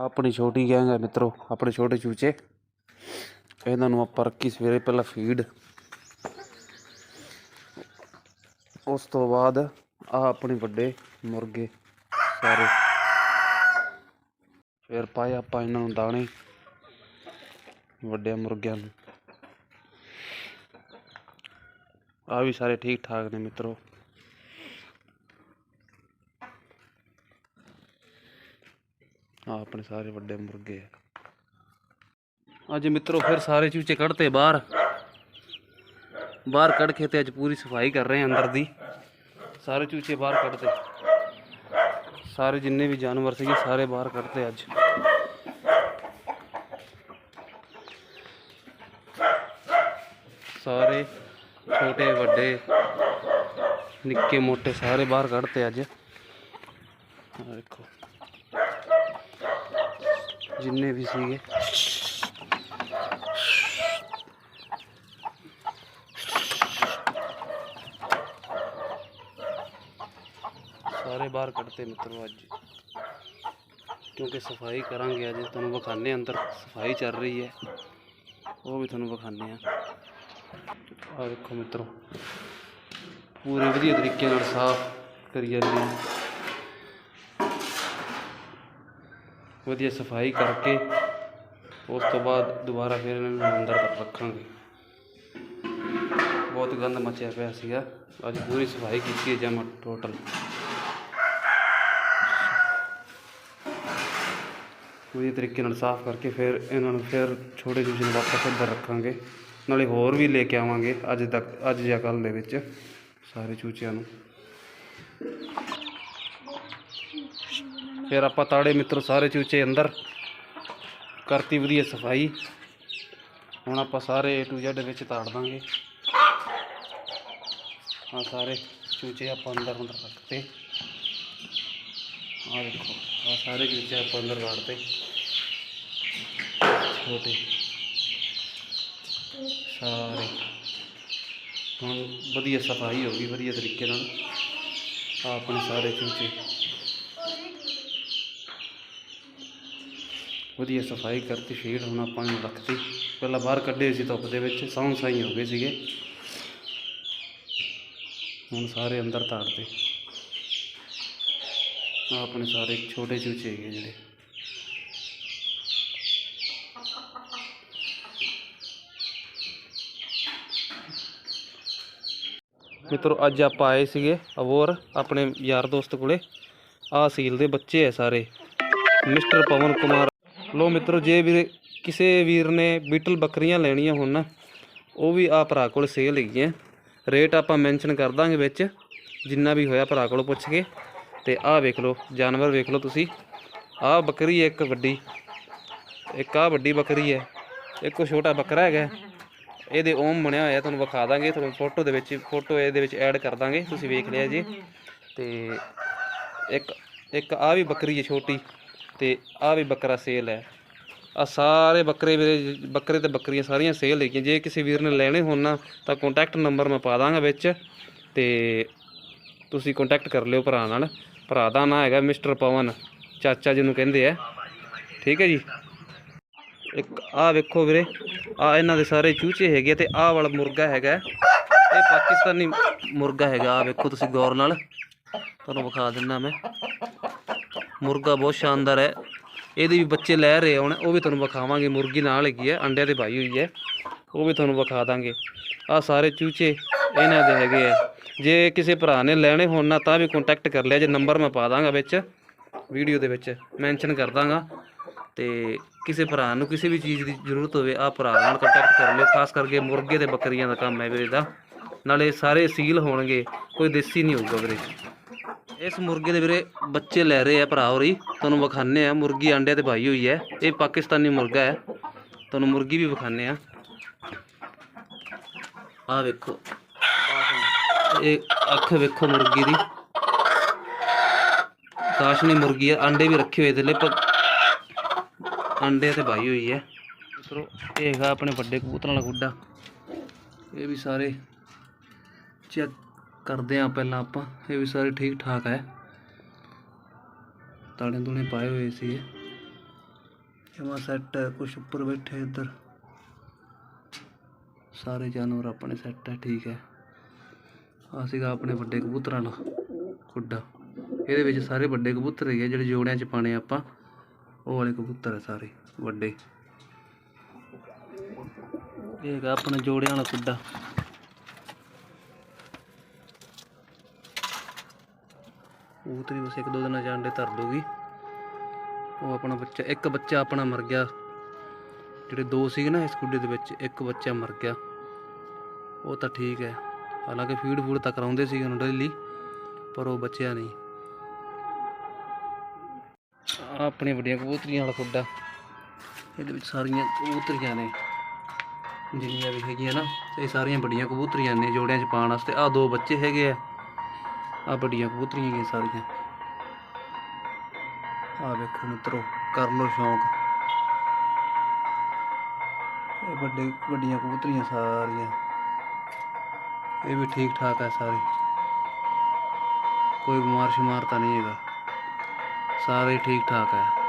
ਆਪਣੀ ਛੋਟੀ ਗੈਂਗ ਹੈ ਮਿੱਤਰੋ, ਆਪਣੇ ਛੋਟੇ ਚੂਚੇ। ਇਹਨਾਂ ਨੂੰ ਆਪਾਂ ਰੱਖੀ ਸਵੇਰੇ ਪਹਿਲਾਂ ਫੀਡ ਉਸ ਤੋਂ ਬਾਅਦ ਆ ਆਪਣੇ ਵੱਡੇ ਮੁਰਗੇ ਸਾਰੇ। ਫਿਰ ਪਾਏ ਆਪਾਂ ਇਹਨਾਂ ਨੂੰ ਦਾਣੇ ਵੱਡਿਆਂ ਮੁਰਗਿਆਂ ਨੂੰ। ਆ ਵੀ ਸਾਰੇ ਠੀਕ ਠਾਕ ਨੇ ਮਿੱਤਰੋ। ਆ ਆਪਣੇ ਸਾਰੇ ਵੱਡੇ ਮੁਰਗੇ ਆ ਅੱਜ ਮਿੱਤਰੋ ਫਿਰ ਸਾਰੇ ਚੂਚੇ ਕੱਢਤੇ ਬਾਹਰ ਬਾਹਰ ਕੱਢ ਕੇ ਤੇ ਅੱਜ ਪੂਰੀ ਸਫ਼ਾਈ ਕਰ ਰਹੇ ਹਾਂ ਅੰਦਰ ਦੀ ਸਾਰੇ ਚੂਚੇ ਬਾਹਰ ਕੱਢਤੇ ਸਾਰੇ ਜਿੰਨੇ ਵੀ ਜਾਨਵਰ ਸੀਗੇ ਸਾਰੇ ਬਾਹਰ ਕੱਢਤੇ ਅੱਜ ਸਾਰੇ ਛੋਟੇ ਵੱਡੇ ਨਿੱਕੇ ਮੋਟੇ ਸਾਰੇ ਬਾਹਰ ਕੱਢਤੇ ਅੱਜ ਆਹ ਦੇਖੋ ਜਿੰਨੇ ਵੀ ਸੀਗੇ ਸਾਰੇ ਬਾਹਰ ਕੱਢਤੇ ਮਿੱਤਰੋ ਅੱਜ ਕਿਉਂਕਿ ਸਫ਼ਾਈ ਕਰਾਂਗੇ ਅੱਜ ਤੁਹਾਨੂੰ ਵਿਖਾਣੇ ਅੰਦਰ ਸਫ਼ਾਈ ਚੱਲ ਰਹੀ ਹੈ ਉਹ ਵੀ ਤੁਹਾਨੂੰ ਵਿਖਾਣੇ ਆ ਆ ਦੇਖੋ ਮਿੱਤਰੋ ਪੂਰੇ ਵਧੀਆ ਤਰੀਕੇ ਨਾਲ ਸਾਫ਼ ਕਰੀ ਜਾਂਦੇ ਆ ਵਧੀਆ ਸਫ਼ਾਈ ਕਰਕੇ ਉਸ ਤੋਂ ਬਾਅਦ ਦੁਬਾਰਾ ਫਿਰ ਇਹਨਾਂ ਨੂੰ ਅੰਦਰ ਰੱਖਾਂਗੇ ਬਹੁਤ ਗੰਦ ਮਚਿਆ ਪਿਆ ਸੀਗਾ। ਅੱਜ ਪੂਰੀ ਸਫ਼ਾਈ ਕੀਤੀ ਹੈ ਜਮਾ ਟੋਟਲ ਪੂਰੀ ਤਰੀਕੇ ਨਾਲ ਸਾਫ਼ ਕਰਕੇ ਫਿਰ ਇਹਨਾਂ ਨੂੰ ਫਿਰ ਛੋਟੇ ਜਿਹੇ ਨੂੰ ਵਾਪਸ ਅੰਦਰ ਰੱਖਾਂਗੇ। ਨਾਲੇ ਹੋਰ ਵੀ ਲੈ ਕੇ ਆਵਾਂਗੇ ਅੱਜ ਤੱਕ, ਅੱਜ ਜਾਂ ਕੱਲ੍ਹ ਦੇ ਵਿੱਚ ਸਾਰੇ ਚੂਚਿਆਂ ਨੂੰ। ਫਿਰ ਆਪਾਂ ਤਾੜੇ ਮਿੱਤਰ ਸਾਰੇ ਚੂਚੇ ਅੰਦਰ ਕਰਤੀ ਵਧੀਆ ਸਫ਼ਾਈ। ਹੁਣ ਆਪਾਂ ਸਾਰੇ A to Z ਵਿੱਚ ਤਾੜ ਦਾਂਗੇ। ਆ ਸਾਰੇ ਚੂਚੇ ਆਪਾਂ ਅੰਦਰ ਅੰਦਰ ਰੱਖਤੇ। ਆ ਦੇਖੋ ਆ ਸਾਰੇ ਚੂਚੇ ਆਪਾਂ ਅੰਦਰ ਵਾੜਤੇ। ਛੋਟੇ। ਸਾਰੇ। ਹੁਣ ਵਧੀਆ ਸਫ਼ਾਈ ਹੋ ਗਈ, ਵਧੀਆ ਤਰੀਕੇ ਨਾਲ। ਆਪਣੇ ਸਾਰੇ ਚੂਚੇ। ਵਧੀਆ ਸਫ਼ਾਈ ਕਰਤੀ ਫੀਡ ਹੁਣ ਆਪਾਂ ਨੂੰ ਰੱਖਤੀ। ਪਹਿਲਾਂ ਬਾਹਰ ਕੱਢੇ ਸੀ ਧੁੱਪ ਦੇ ਵਿੱਚ ਸੌਂ ਸਾਈ ਹੋ ਗਏ ਸੀਗੇ। ਹੁਣ ਸਾਰੇ ਅੰਦਰ ਤਾੜਤੇ ਆ ਆਪਣੇ ਸਾਰੇ ਛੋਟੇ ਚੂਚੇ ਹੈਗੇ ਜਿਹੜੇ। ਮਿੱਤਰੋ, ਅੱਜ ਆਪਾਂ ਆਏ ਸੀਗੇ ਅਵੋਰ, ਆਪਣੇ ਯਾਰ ਦੋਸਤ ਕੋਲੇ। ਆ ਸੀਲ ਦੇ ਬੱਚੇ ਐ ਸਾਰੇ। ਮਿਸਟਰ ਪਵਨ ਕੁਮਾਰ ਲੋ ਮਿੱਤਰੋ, ਜੇ ਵੀ ਕਿਸੇ ਵੀਰ ਨੇ ਬੀਟਲ ਬੱਕਰੀਆਂ ਲੈਣੀਆਂ ਹੋਣ ਨਾ, ਉਹ ਵੀ ਆ ਭਰਾ ਕੋਲ ਸੇਲ ਹੈਗੀਆਂ ਰੇਟ ਆਪਾਂ ਮੈਂਸ਼ਨ ਕਰ ਦਾਂਗੇ ਵਿੱਚ, ਜਿੰਨਾ ਵੀ ਹੋਇਆ ਭਰਾ ਕੋਲ ਪੁੱਛ ਕੇ। ਤੇ ਆਹ ਵੇਖ ਲਓ, ਜਾਨਵਰ ਵੇਖ ਲਓ ਤੁਸੀਂ। ਆਹ ਬੱਕਰੀ ਹੈ ਇੱਕ ਵੱਡੀ, ਇੱਕ ਆਹ ਵੱਡੀ ਬੱਕਰੀ ਹੈ, ਇੱਕ ਛੋਟਾ ਬੱਕਰਾ ਹੈਗਾ। ਇਹਦੇ ਓਮ ਬਣਿਆ ਹੋਇਆ, ਤੁਹਾਨੂੰ ਵਿਖਾ ਦਾਂਗੇ, ਤੁਹਾਨੂੰ ਫੋਟੋ ਦੇ ਵਿੱਚ ਫੋਟੋ ਇਹਦੇ ਵਿੱਚ ਐਡ ਕਰ ਦਾਂਗੇ, ਤੁਸੀਂ ਵੇਖ ਲਿਆ ਜੀ। ਤੇ ਇੱਕ ਇੱਕ ਆ ਵੀ ਬੱਕਰੀ ਹੈ ਛੋਟੀ। ਤੇ ਆ ਵੀ ਬੱਕਰਾ ਸੇਲ ਹੈ। ਆ ਸਾਰੇ ਬੱਕਰੇ ਵੀਰੇ, ਬੱਕਰੇ ਤੇ ਬੱਕਰੀਆਂ ਸਾਰੀਆਂ ਸੇਲ ਹੈਗੀਆਂ। ਜੇ ਕਿਸੇ ਵੀਰ ਨੇ ਲੈਣੇ ਹੋਣ ਨਾ, ਤਾਂ ਕੰਟੈਕਟ ਨੰਬਰ ਮੈਂ ਪਾ ਦਾਂਗਾ ਵਿੱਚ ਤੇ ਤੁਸੀਂ ਕੰਟੈਕਟ ਕਰ ਲਿਓ ਭਰਾ ਨਾਲ। ਭਰਾ ਦਾ ਨਾਂ ਹੈਗਾ ਮਿਸਟਰ ਪਵਨ, ਚਾਚਾ ਜੀ ਨੂੰ ਕਹਿੰਦੇ ਆ। ਠੀਕ ਹੈ ਜੀ? ਇੱਕ ਆ ਵੇਖੋ ਵੀਰੇ ਆ ਇਹਨਾਂ ਦੇ ਸਾਰੇ ਚੂਚੇ ਹੈਗੇ ਤੇ ਆਹ ਵਾਲਾ ਮੁਰਗਾ ਹੈਗਾ। ਇਹ ਪਾਕਿਸਤਾਨੀ ਮੁਰਗਾ ਹੈਗਾ ਆ ਵੇਖੋ ਤੁਸੀਂ ਗੌਰ ਨਾਲ। ਤੁਹਾਨੂੰ ਵਿਖਾ ਦਿੰਦਾ ਮੈਂ। ਮੁਰਗਾ ਬਹੁਤ ਸ਼ਾਨਦਾਰ ਹੈ। ਇਹਦੇ ਵੀ ਬੱਚੇ ਲੈ ਰਹੇ ਹੁਣ। ਉਹ ਵੀ ਤੁਹਾਨੂੰ ਵਿਖਾਵਾਂਗੇ। ਮੁਰਗੀ ਨਾਲ ਹੈਗੀ ਹੈ। ਅੰਡਿਆਂ ਤੇ ਪਾਈ ਹੋਈ ਹੈ। ਉਹ ਵੀ ਤੁਹਾਨੂੰ ਵਿਖਾ ਦਾਂਗੇ। ਆ ਸਾਰੇ ਚੂਚੇ ਇਹਨਾਂ ਦੇ ਹੈਗੇ ਆ। ਜੇ ਕਿਸੇ ਭਰਾ ਨੇ ਲੈਣੇ ਹੋਣ ਨਾ, ਤਾਂ ਵੀ ਕੰਟੈਕਟ ਕਰ ਲਿਆ। ਜੇ ਨੰਬਰ ਮੈਂ ਪਾ ਦਾਂਗਾ ਵਿੱਚ ਵੀਡੀਓ ਦੇ ਵਿੱਚ ਮੈਂਸ਼ਨ ਕਰ ਦਾਂਗਾ। ਤੇ ਕਿਸੇ ਭਰਾ ਨੂੰ ਕਿਸੇ ਵੀ ਚੀਜ਼ ਦੀ ਜ਼ਰੂਰਤ ਹੋਵੇ ਆ ਭਰਾ ਨਾਲ ਕੰਟੈਕਟ ਕਰ ਲਿਓ। ਖਾਸ ਕਰਕੇ ਮੁਰਗੇ ਤੇ ਬੱਕਰੀਆਂ ਦਾ ਕੰਮ ਹੈ ਵੀਰੇ ਦਾ। ਨਾਲੇ ਸਾਰੇ ਸੀਲ ਹੋਣਗੇ। ਕੋਈ ਦੇਸੀ ਨਹੀਂ ਹੋਊਗਾ ਵੀਰੇ। ਇਸ ਮੁਰਗੇ ਦੇ ਵੀਰੇ ਬੱਚੇ ਲੈ ਰਹੇ ਆ ਭਰਾ ਹੋਰੀ। ਤੁਹਾਨੂੰ ਵਿਖਾਣੇ ਆ, ਮੁਰਗੀ ਆਂਡਿਆਂ ਤੇ ਪਾਈ ਹੋਈ ਹੈ। ਇਹ ਪਾਕਿਸਤਾਨੀ ਮੁਰਗਾ ਹੈ। ਤੁਹਾਨੂੰ ਮੁਰਗੀ ਵੀ ਵਿਖਾਣੇ ਆ। ਆ ਵੇਖੋ। ਇਹ ਅੱਖ ਵੇਖੋ ਮੁਰਗੀ ਦੀ। ਕਾਸ਼ਨੀ ਮੁਰਗੀ ਹੈ ਆਂਡੇ ਵੀ ਰੱਖੇ ਹੋਏ ਥੱਲੇ, ਪਰ ਆਂਡੇ ਤੇ ਪਾਈ ਹੋਈ ਹੈ। ਮਿੱਤਰੋ, ਇਹ ਹੈਗਾ ਆਪਣੇ ਵੱਡੇ ਕਬੂਤਰਾਂ ਵਾਲਾ ਗੁੱਡਾ। ਇਹ ਵੀ ਸਾਰੇ ਚੈੱਕ ਕਰਦੇ ਆ ਪਹਿਲਾਂ ਆਪਾਂ। ਇਹ ਵੀ ਸਾਰੇ ਠੀਕ ਠਾਕ ਹੈ ਤਾਲੇ ਤੂਲੇ ਪਾਏ ਹੋਏ ਸੀ ਜਮਾ ਸੈੱਟ ਕੁਛ ਉੱਪਰ ਬੈਠੇ ਇੱਧਰ। ਸਾਰੇ ਜਾਨਵਰ ਆਪਣੇ ਸੈੱਟ ਹੈ ਠੀਕ ਹੈ ਆ ਸੀਗਾ ਆਪਣੇ ਵੱਡੇ ਕਬੂਤਰਾਂ ਦਾ ਖੁੱਡਾ। ਇਹਦੇ ਵਿੱਚ ਸਾਰੇ ਵੱਡੇ ਕਬੂਤਰ ਹੀ ਆ, ਜਿਹੜੇ ਜੋੜਿਆਂ 'ਚ ਪਾਣੇ ਆਪਾਂ। ਉਹ ਵਾਲੇ ਕਬੂਤਰ ਹੈ ਸਾਰੇ, ਵੱਡੇ। ਇਹ ਹੈਗਾ ਆਪਣਾ ਜੋੜਿਆਂ ਵਾਲਾ ਖੁੱਡਾ। ਕਬੂਤਰੀ ਬਸ ਇੱਕ ਦੋ ਦਿਨਾਂ 'ਚ ਅੰਡੇ ਧਰ ਦੂਗੀ ਉਹ ਆਪਣਾ ਬੱਚਾ, ਇੱਕ ਬੱਚਾ ਆਪਣਾ ਮਰ ਗਿਆ। ਜਿਹੜੇ ਦੋ ਸੀਗੇ ਨਾ ਇਸ ਖੁੱਡੇ ਦੇ ਵਿੱਚ, ਇੱਕ ਬੱਚਾ ਮਰ ਗਿਆ। ਉਹ ਤਾਂ ਠੀਕ ਹੈ। ਹਾਲਾਂਕਿ ਫੀਡ ਫੂਡ ਤਾਂ ਕਰਾਉਂਦੇ ਸੀਗੇ ਉਹਨੂੰ ਡੇਲੀ ਪਰ ਉਹ ਬਚਿਆ ਨਹੀਂ। ਆਹ ਆਪਣੀਆਂ ਵੱਡੀਆਂ ਕਬੂਤਰੀਆਂ ਵਾਲਾ ਖੁੱਡਾ। ਇਹਦੇ ਵਿੱਚ ਸਾਰੀਆਂ ਕਬੂਤਰੀਆਂ ਨੇ। ਜਿੰਨੀਆਂ ਵੀ ਹੈਗੀਆਂ ਨਾ, ਇਹ ਸਾਰੀਆਂ ਵੱਡੀਆਂ ਕਬੂਤਰੀਆਂ ਨੇ ਜੋੜਿਆਂ 'ਚ ਪਾਉਣ ਵਾਸਤੇ। ਆ ਦੋ ਬੱਚੇ ਹੈਗੇ ਆ। ਆ ਵੱਡੀਆਂ ਕਬੂਤਰੀਆਂ ਹੈਗੀਆਂ ਸਾਰੀਆਂ ਆ ਵੇਖੋ ਮਿੱਤਰੋ ਕਰ ਲੋ ਸ਼ੌਂਕ ਇਹ ਵੱਡੇ ਵੱਡੀਆਂ ਕਬੂਤਰੀਆਂ ਸਾਰੀਆਂ ਇਹ ਵੀ ਠੀਕ ਠਾਕ ਹੈ ਸਾਰੇ ਕੋਈ ਬਿਮਾਰ ਸ਼ਿਮਾਰ ਤਾਂ ਨਹੀਂ ਹੈਗਾ ਸਾਰੇ ਠੀਕ ਠਾਕ ਹੈ